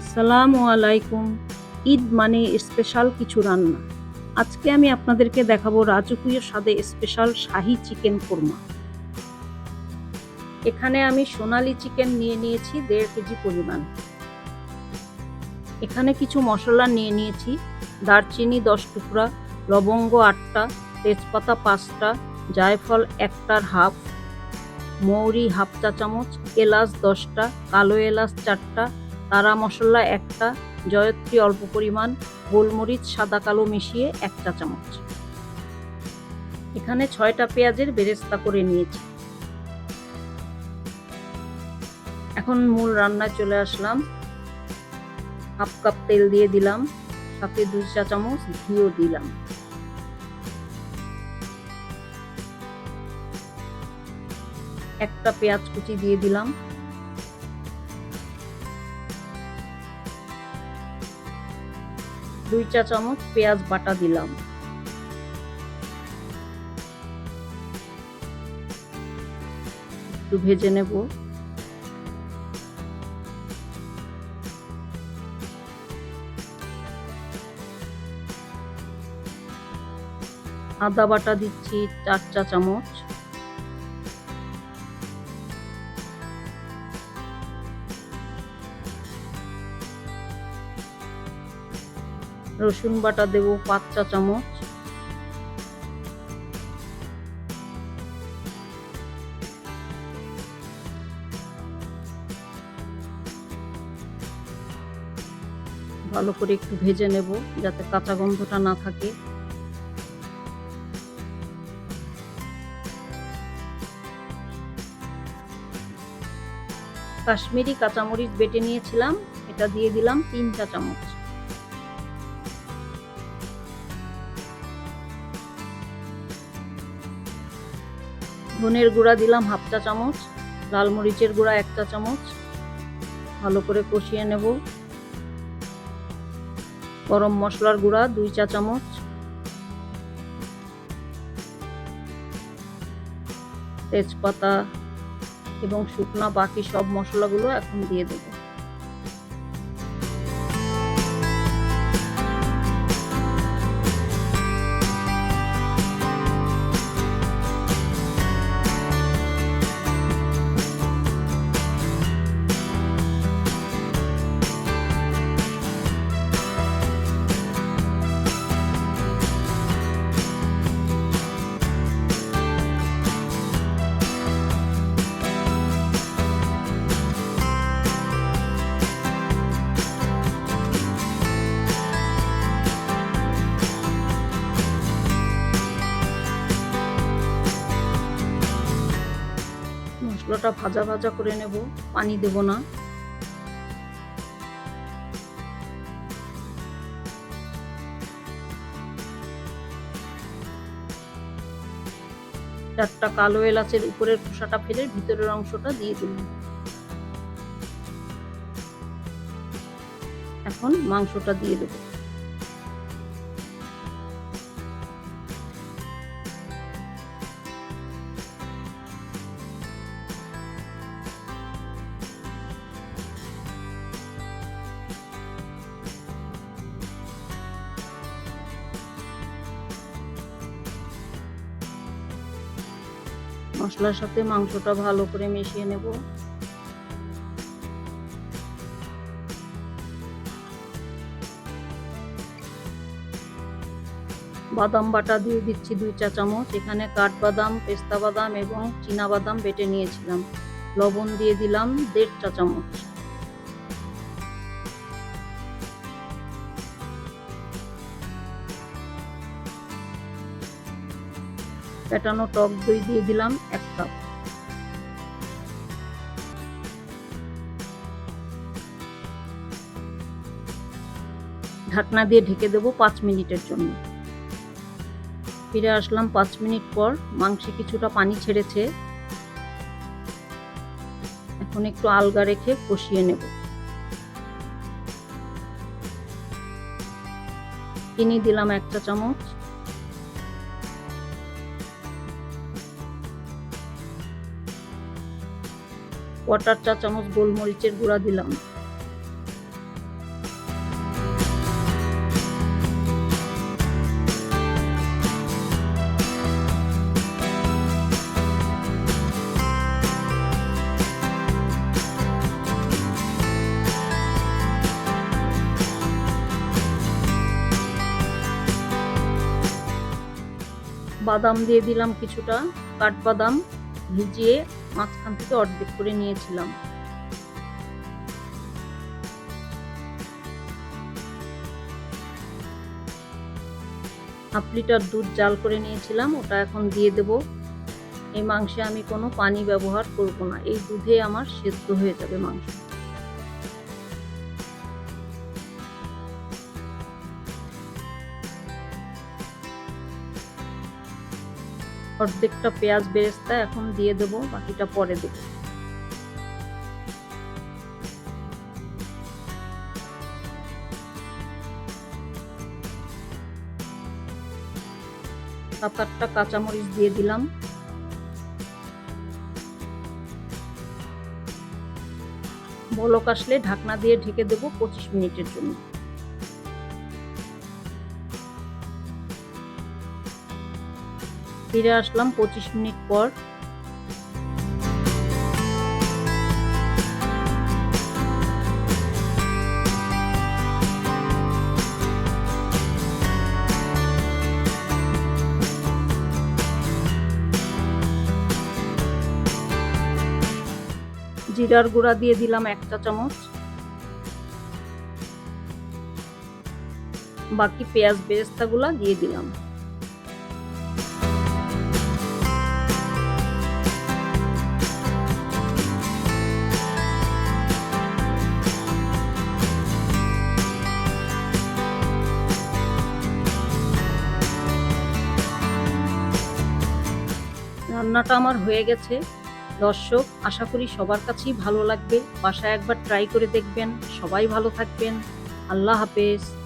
আসসালামু আলাইকুম। ঈদ মানে স্পেশাল কিছু রান্না। আজকে আমি আপনাদেরকে দেখাবো রাজকীয় স্বাদে স্পেশাল শাহি চিকেন কোরমা এখানে আমি সোনালি চিকেন নিয়ে নিয়েছি দেড় কেজি পরিমাণ। এখানে কিছু মশলা নিয়ে নিয়েছি, দারচিনি দশ টুকরা, লবঙ্গ আটটা, তেজপাতা পাঁচটা, জায়ফল একটার হাফ, মৌরি হাফ চা চামচ, এলাচ দশটা, কালো এলাচ চারটা তারা মশলা একটা, জয়ত্রী অল্প পরিমাণ, গোলমরিচ, সাদা কালো মিশিয়ে এক চা চামচ। এখানে ছয়টা পেঁয়াজের বেরেস্তা করে নিয়েছি। এখন মূল রান্নায় চলে আসলাম। হাফ কাপ তেল দিয়ে দিলাম, সাথে দুই চা চামচ ঘিও দিলাম। একটা পেঁয়াজ কুচি দিয়ে দিলাম। দুই চা চামচ পেঁয়াজ বাটা দিলাম। একটু ভেজে নেব। আদা বাটা দিচ্ছি চার চা চামচ। রসুন বাটা দেব, পাঁচ চা চামচ। ভালো করে একটু ভেজে নেব, যাতে কাঁচা গন্ধটা না থাকে। কাশ্মীরি কাঁচামরিচ বেটে নিয়েছিলাম, এটা দিয়ে দিলাম তিন চা চামচ। ধনের গুঁড়া দিলাম হাফ চা চামচ, লাল মরিচের গুঁড়া এক চা চামচ। ভালো করে কষিয়ে নেব। গরম মশলার গুঁড়া দুই চা চামচ। তেজপাতা এবং শুকনা বাকি সব মশলাগুলো এখন দিয়ে দেবো। মশলাটা ভাজা ভাজা করে নেব, পানি দেব না। চারটা কালো এলাচের উপরের খোসাটা ফেলে ভিতরের অংশটা দিয়ে দিলাম। এখন মাংসটা দিয়ে দেবো। মশলার সাথে মাংসটা ভালো করে মিশিয়ে নেব। বাদাম বাটা দিয়ে দিচ্ছি দুই চা চামচ। এখানে কাঠবাদাম, পেস্তা বাদাম এবং চীনা বাদাম বেটে নিয়েছিলাম। লবণ দিয়ে দিলাম দেড় চা চামচ। ফেটানো টক দই দিয়ে দিলাম এক কাপ। ঢাকনা দিয়ে ঢেকে দেবো পাঁচ মিনিটের জন্য। ফিরে আসলাম পাঁচ মিনিট পর, মাংসে কিছুটা পানি ছেড়েছে। এখন একটু আলগা রেখে কষিয়ে নেব। চিনি দিলাম একটা চামচ। কোয়াটার চা চামচ গোলমরিচের গুঁড়া দিলাম। বাদাম দিয়ে দিলাম কিছুটা কাঠবাদাম ভিজিয়ে মাঝখান থেকে অর্ধেক করে নিয়েছিলাম। হাফ লিটার দুধ জাল করে নিয়েছিলাম, ওটা এখন দিয়ে দেব। এই মাংসে আমি কোনো পানি ব্যবহার করব না, এই দুধে আমার সেদ্ধ হয়ে যাবে মাংস। অর্ধেকটা পেঁয়াজ বেরেস্তা এখন দিয়ে দেবো, বাকিটা পরে দেবো। সাত আটটা কাঁচামরিচ দিয়ে দিলাম। বলক আসলে ঢাকনা দিয়ে ঢেকে দেবো পঁচিশ মিনিটের জন্য। ফিরে আসলাম পঁচিশ মিনিট পর। জিরার গুঁড়া দিয়ে দিলাম এক চা চামচ। বাকি পেঁয়াজ বেরেস্তাগুলা দিয়ে দিলাম। রান্নাটা আমার হয়ে গেছে। দর্শক, আশা করি সবার কাছেই ভালো লাগবে। বাসায় একবার ট্রাই করে দেখবেন। সবাই ভালো থাকবেন। আল্লাহ হাফেজ।